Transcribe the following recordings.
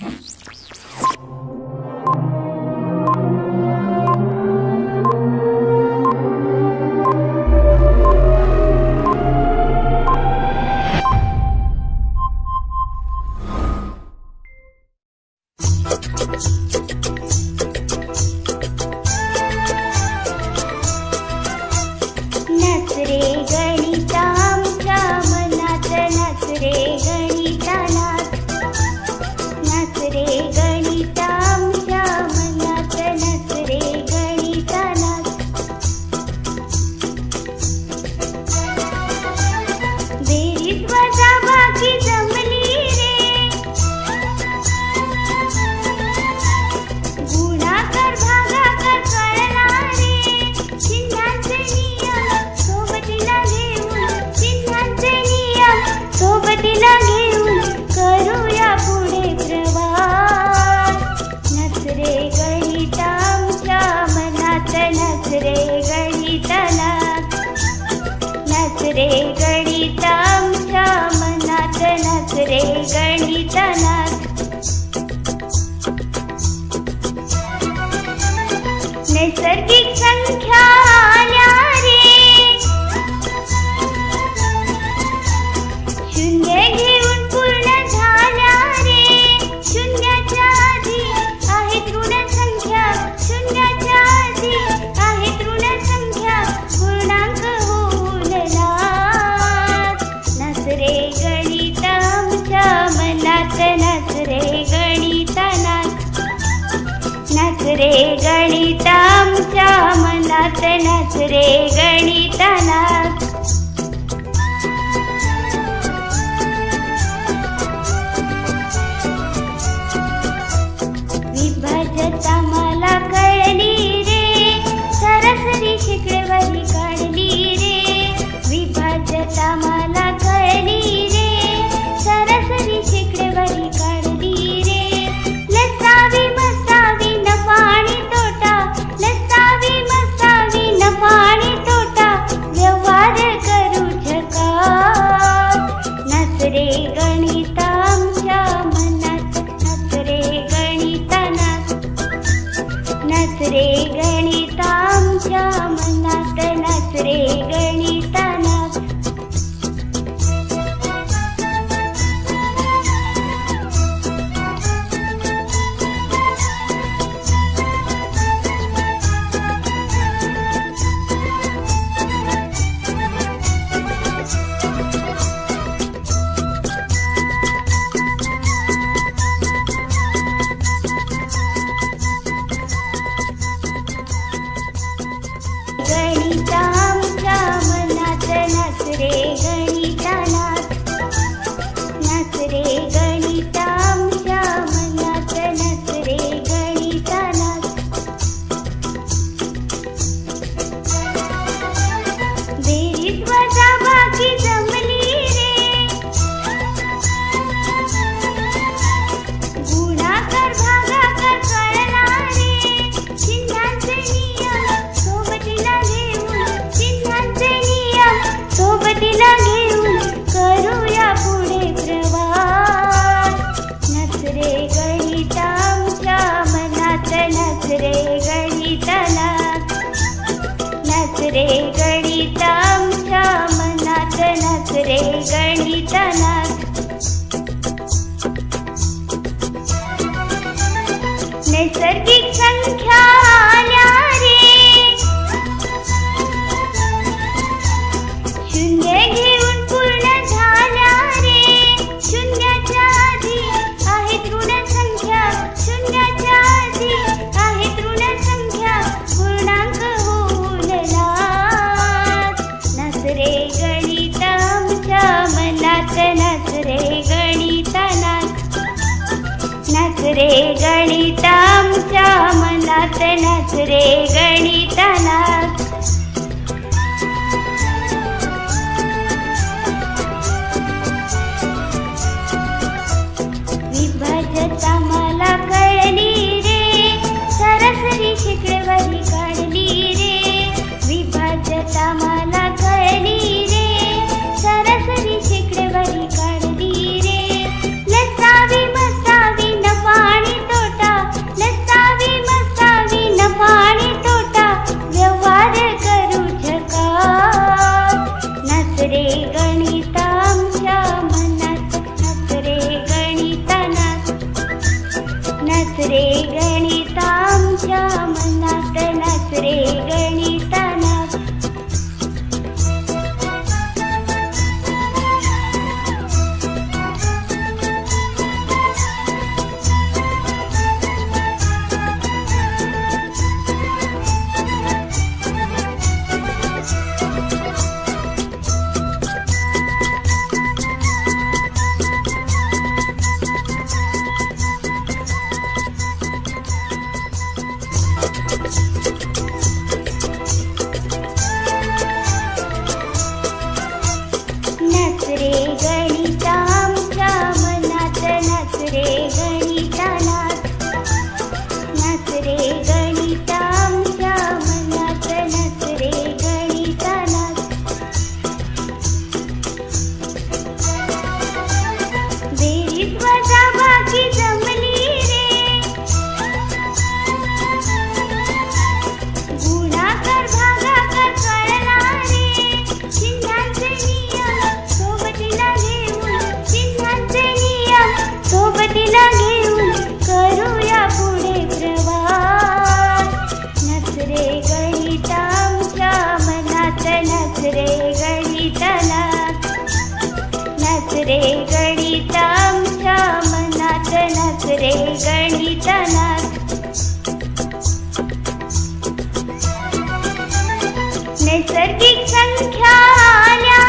Jeez. today. नसरे गणितामच्या मनात नसरे गणिता नैसर्गिक संख्या गणच रे गणितना विभजता नैसर्गिक संख्या आल्या.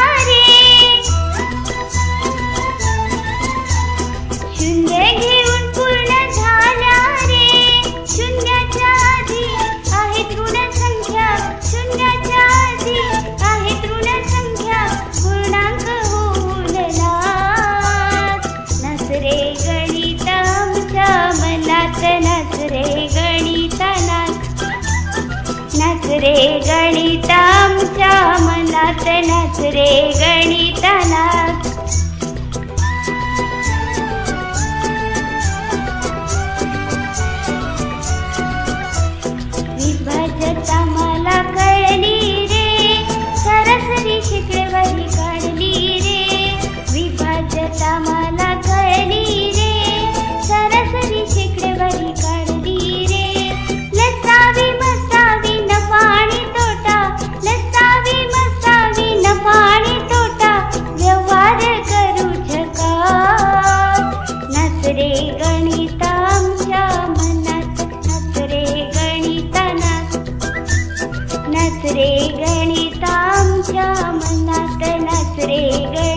मनात रे गणित आमच्या मनात नाच रे गणित नाच नाच रे गणित आमच्या मनात नाच रे गणित